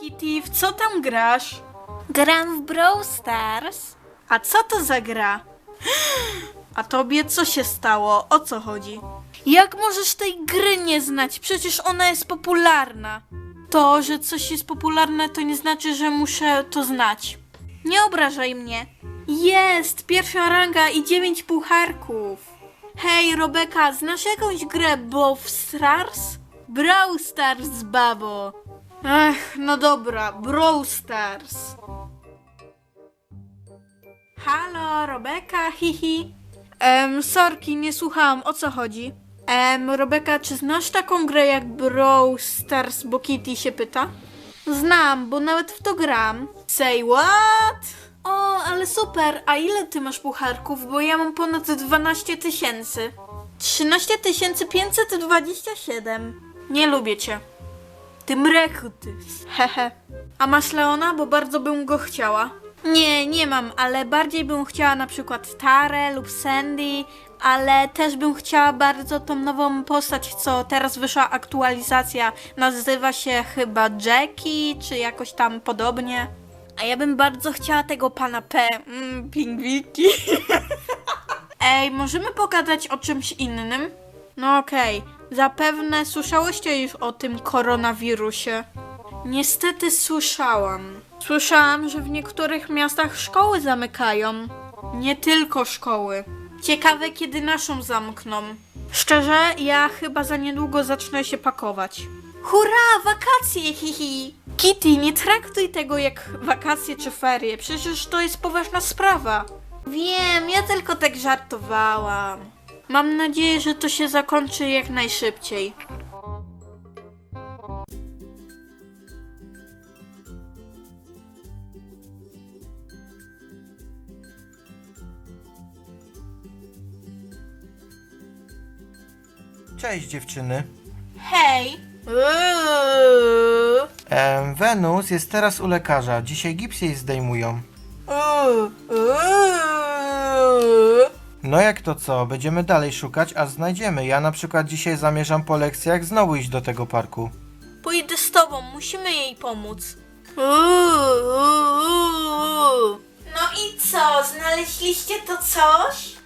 Kitty, w co tam grasz? Gram w Brawl Stars. A co to za gra? A tobie co się stało? O co chodzi? Jak możesz tej gry nie znać? Przecież ona jest popularna. To, że coś jest popularne, to nie znaczy, że muszę to znać. Nie obrażaj mnie. Jest! Pierwsza ranga i dziewięć pucharków. Hej, Robeka, znasz jakąś grę Brawl Stars? Brawl Stars, babo. Ech, no dobra, Brawl Stars. Halo, Robeka, hihi. Em, sorki, nie słuchałam, o co chodzi? Em, Robeka, czy znasz taką grę jak Brawl Stars, bo Kitty się pyta? Znam, bo nawet w to gram. Say what? O, ale super, a ile ty masz pucharków? Bo ja mam ponad 12 tysięcy. 13 527. Nie lubię cię. Ty mreku, ty. Hehe. A masz Leona? Bo bardzo bym go chciała. Nie, nie mam, ale bardziej bym chciała na przykład Tarę lub Sandy, ale też bym chciała bardzo tą nową postać, co teraz wyszła aktualizacja. Nazywa się chyba Jackie, czy jakoś tam podobnie. A ja bym bardzo chciała tego pana P. Mm, pingwiki. Ej, możemy pogadać o czymś innym? No okej, zapewne słyszałyście już o tym koronawirusie. Niestety słyszałam. Słyszałam, że w niektórych miastach szkoły zamykają. Nie tylko szkoły. Ciekawe, kiedy naszą zamkną. Szczerze, ja chyba za niedługo zacznę się pakować. Hurra, wakacje, hihi! Kitty, nie traktuj tego jak wakacje czy ferie, przecież to jest poważna sprawa. Wiem, ja tylko tak żartowałam. Mam nadzieję, że to się zakończy jak najszybciej. Cześć dziewczyny. Hej! Uuu. Em, Wenus jest teraz u lekarza. Dzisiaj gips jej zdejmują. Uuu. Uuu. No jak to co? Będziemy dalej szukać, a znajdziemy. Ja na przykład dzisiaj zamierzam po lekcjach znowu iść do tego parku. Pójdę z tobą, musimy jej pomóc. Uuu. No i co, znaleźliście to coś?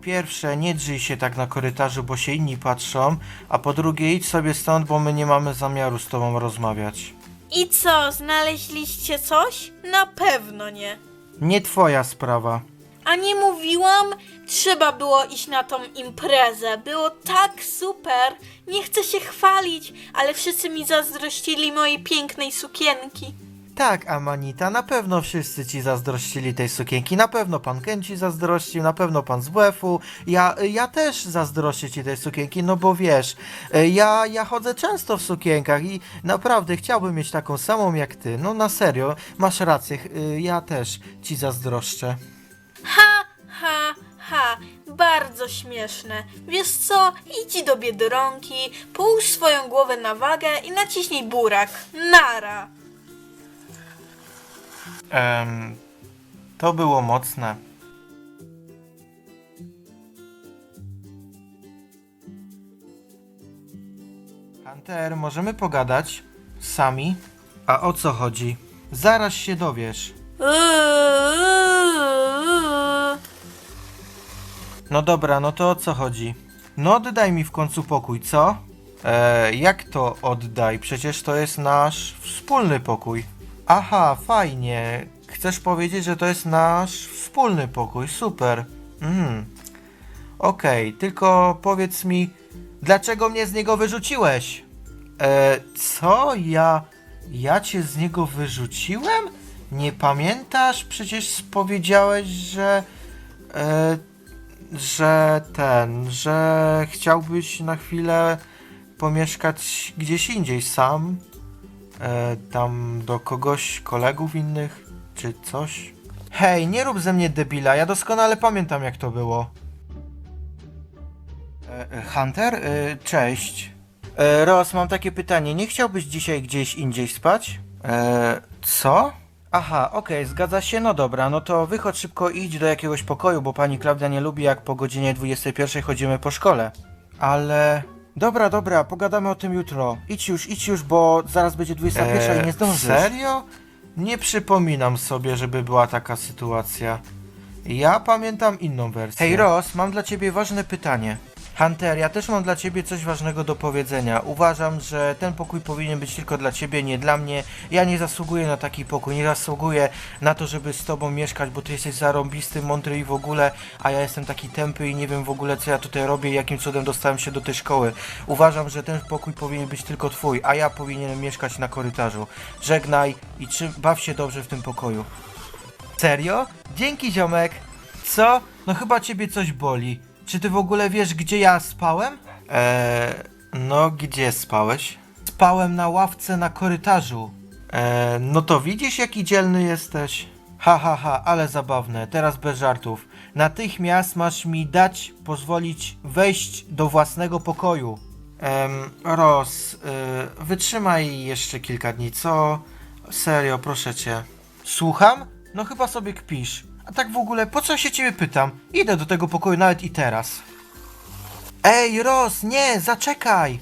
Pierwsze, nie drzyj się tak na korytarzu, bo się inni patrzą, a po drugie, idź sobie stąd, bo my nie mamy zamiaru z tobą rozmawiać. I co, znaleźliście coś? Na pewno nie. Nie twoja sprawa. A nie mówiłam? Trzeba było iść na tą imprezę. Było tak super. Nie chcę się chwalić, ale wszyscy mi zazdrościli mojej pięknej sukienki. Tak, Amanita, na pewno wszyscy ci zazdrościli tej sukienki. Na pewno pan Ken ci zazdrościł, na pewno pan z WF-u. Ja, ja też zazdroszczę ci tej sukienki, no bo wiesz, ja, ja chodzę często w sukienkach i naprawdę chciałbym mieć taką samą jak ty. No na serio, masz rację, y, ja też ci zazdroszczę. Ha, ha, ha. Bardzo śmieszne. Wiesz co? Idź do Biedronki, połóż swoją głowę na wagę i naciśnij burak. Nara. Em, to było mocne. Hunter, możemy pogadać? Sami? A o co chodzi? Zaraz się dowiesz. No dobra, no to o co chodzi? No oddaj mi w końcu pokój, co? E, jak to oddaj? Przecież to jest nasz wspólny pokój. Aha, fajnie. Chcesz powiedzieć, że to jest nasz wspólny pokój. Super. Mhm. Okej, tylko powiedz mi, dlaczego mnie z niego wyrzuciłeś? E, co? Ja. Ja cię z niego wyrzuciłem? Nie pamiętasz? Przecież powiedziałeś, że. E, że ten, że chciałbyś na chwilę pomieszkać gdzieś indziej sam, e, tam do kogoś, kolegów innych, czy coś. Hej, nie rób ze mnie debila, ja doskonale pamiętam jak to było. E, e, Hunter, e, cześć. E, Ros, mam takie pytanie, nie chciałbyś dzisiaj gdzieś indziej spać? Co? Aha, okej, zgadza się, no dobra, no to wychodź szybko i idź do jakiegoś pokoju, bo pani Klaudia nie lubi jak po godzinie 21 chodzimy po szkole. Ale... Dobra, dobra, pogadamy o tym jutro. Idź już, idź już, bo zaraz będzie 21 i nie zdążysz. Serio? Nie przypominam sobie, żeby była taka sytuacja. Ja pamiętam inną wersję. Hej Ross, mam dla ciebie ważne pytanie. Hunter, ja też mam dla ciebie coś ważnego do powiedzenia. Uważam, że ten pokój powinien być tylko dla ciebie, nie dla mnie. Ja nie zasługuję na taki pokój, nie zasługuję na to, żeby z tobą mieszkać, bo ty jesteś zarąbisty, mądry i w ogóle, a ja jestem taki tępy i nie wiem w ogóle co ja tutaj robię i jakim cudem dostałem się do tej szkoły. Uważam, że ten pokój powinien być tylko twój, a ja powinienem mieszkać na korytarzu. Żegnaj i czy baw się dobrze w tym pokoju. Serio? Dzięki ziomek. Co? No chyba ciebie coś boli. Czy ty w ogóle wiesz, gdzie ja spałem? Eee, no gdzie spałeś? Spałem na ławce na korytarzu. Eee, no to widzisz, jaki dzielny jesteś? Ha, ha, ha, ale zabawne. Teraz bez żartów. Natychmiast masz mi dać, pozwolić wejść do własnego pokoju. Em, Ros, y, wytrzymaj jeszcze kilka dni, co? Serio, proszę cię. Słucham? No chyba sobie kpisz. A tak w ogóle, po co się ciebie pytam? Idę do tego pokoju nawet i teraz. Ej, Ros, nie, zaczekaj!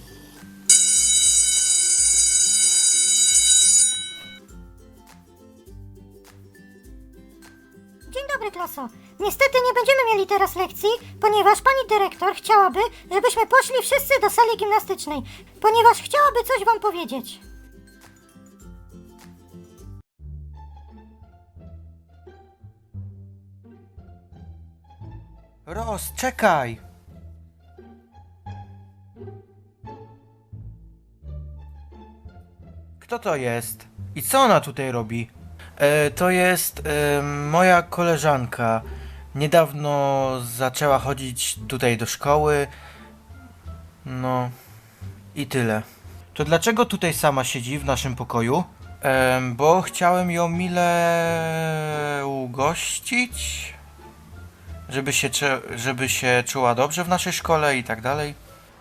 Dzień dobry, klaso. Niestety nie będziemy mieli teraz lekcji, ponieważ pani dyrektor chciałaby, żebyśmy poszli wszyscy do sali gimnastycznej, ponieważ chciałaby coś wam powiedzieć. Ros, czekaj! Kto to jest? I co ona tutaj robi? E, to jest e, moja koleżanka. Niedawno zaczęła chodzić tutaj do szkoły. No i tyle. To dlaczego tutaj sama siedzi w naszym pokoju? Em, bo chciałem ją mile ugościć żeby się, żeby się czuła dobrze w naszej szkole i tak dalej.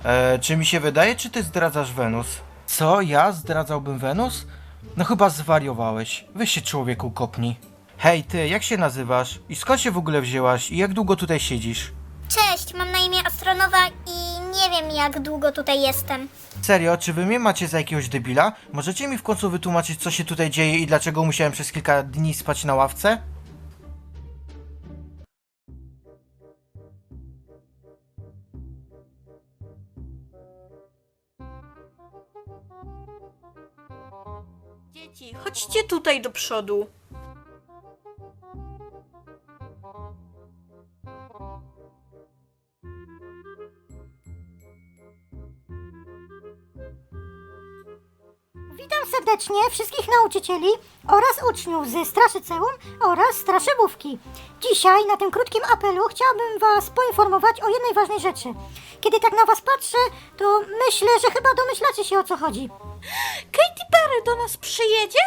E, czy mi się wydaje, czy ty zdradzasz Wenus? Co? Ja zdradzałbym Wenus? No chyba zwariowałeś. Weź się człowieku kopnij. Hej ty, jak się nazywasz? I skąd się w ogóle wzięłaś? I jak długo tutaj siedzisz? Cześć, mam na imię Astronowa i nie wiem jak długo tutaj jestem. Serio, czy wy mnie macie za jakiegoś debila? Możecie mi w końcu wytłumaczyć, co się tutaj dzieje i dlaczego musiałem przez kilka dni spać na ławce? Dzieci, chodźcie tutaj do przodu. Witam serdecznie wszystkich nauczycieli oraz uczniów ze Straszyceum oraz Straszybówki. Dzisiaj na tym krótkim apelu chciałabym Was poinformować o jednej ważnej rzeczy. Kiedy tak na Was patrzę, to myślę, że chyba domyślacie się o co chodzi. Katy Perry do nas przyjedzie?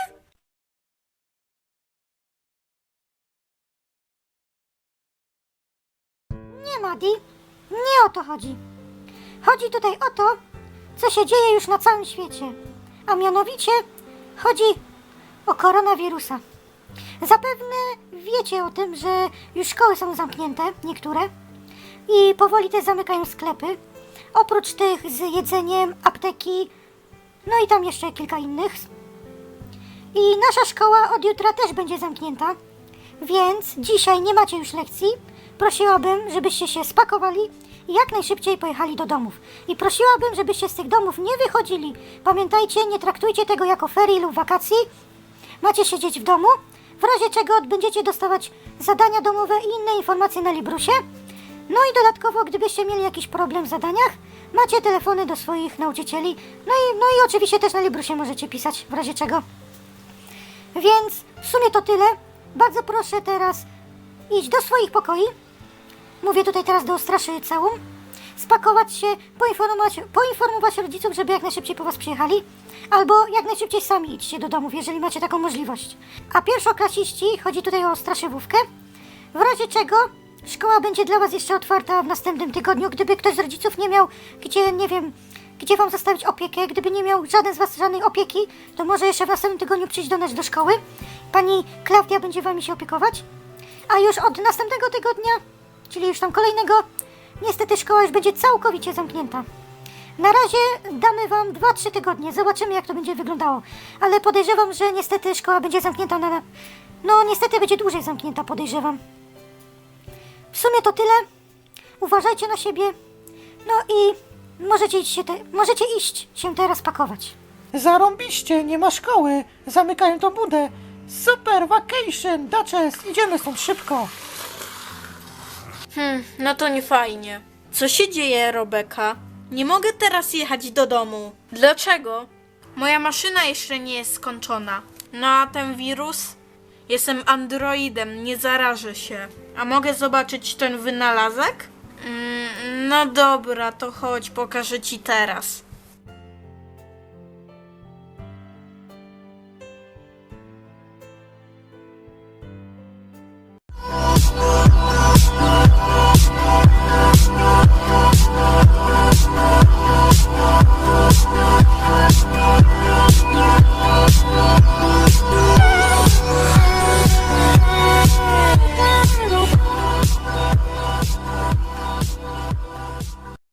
Nie, Madi, nie o to chodzi. Chodzi tutaj o to, co się dzieje już na całym świecie. A mianowicie chodzi o koronawirusa. Zapewne wiecie o tym, że już szkoły są zamknięte, niektóre, i powoli też zamykają sklepy. Oprócz tych z jedzeniem, apteki, no i tam jeszcze kilka innych. I nasza szkoła od jutra też będzie zamknięta, więc dzisiaj nie macie już lekcji. Prosiłabym, żebyście się spakowali i jak najszybciej pojechali do domów. I prosiłabym, żebyście z tych domów nie wychodzili. Pamiętajcie, nie traktujcie tego jako ferii lub wakacji. Macie siedzieć w domu, w razie czego będziecie dostawać zadania domowe i inne informacje na Librusie. No i dodatkowo, gdybyście mieli jakiś problem w zadaniach, macie telefony do swoich nauczycieli. No i, no i oczywiście też na Librusie możecie pisać, w razie czego. Więc w sumie to tyle. Bardzo proszę teraz iść do swoich pokoi. Mówię tutaj teraz do Straszyceum. Spakować się, poinformować, poinformować rodziców, żeby jak najszybciej po was przyjechali. Albo jak najszybciej sami idźcie do domów, jeżeli macie taką możliwość. A pierwszoklasiści, chodzi tutaj o straszywówkę. W razie czego szkoła będzie dla was jeszcze otwarta w następnym tygodniu, gdyby ktoś z rodziców nie miał, gdzie, nie wiem, gdzie wam zostawić opiekę, gdyby nie miał żaden z was żadnej opieki, to może jeszcze w następnym tygodniu przyjść do nas do szkoły Pani Klaudia będzie wami się opiekować. A już od następnego tygodnia, czyli już tam kolejnego, niestety szkoła już będzie całkowicie zamknięta. Na razie damy wam 2-3 tygodnie, zobaczymy jak to będzie wyglądało. Ale podejrzewam, że niestety szkoła będzie zamknięta na... No niestety będzie dłużej zamknięta, podejrzewam. W sumie to tyle. Uważajcie na siebie. No i możecie iść się, te... możecie iść się teraz pakować. Zarąbiście, nie ma szkoły. Zamykają tą budę. Super vacation, Duchess, idziemy stąd szybko. Hmm, no to nie fajnie. Co się dzieje, Robeka? Nie mogę teraz jechać do domu. Dlaczego? Moja maszyna jeszcze nie jest skończona. No a ten wirus? Jestem androidem, nie zarażę się. A mogę zobaczyć ten wynalazek? Mm, no dobra, to chodź, pokażę ci teraz.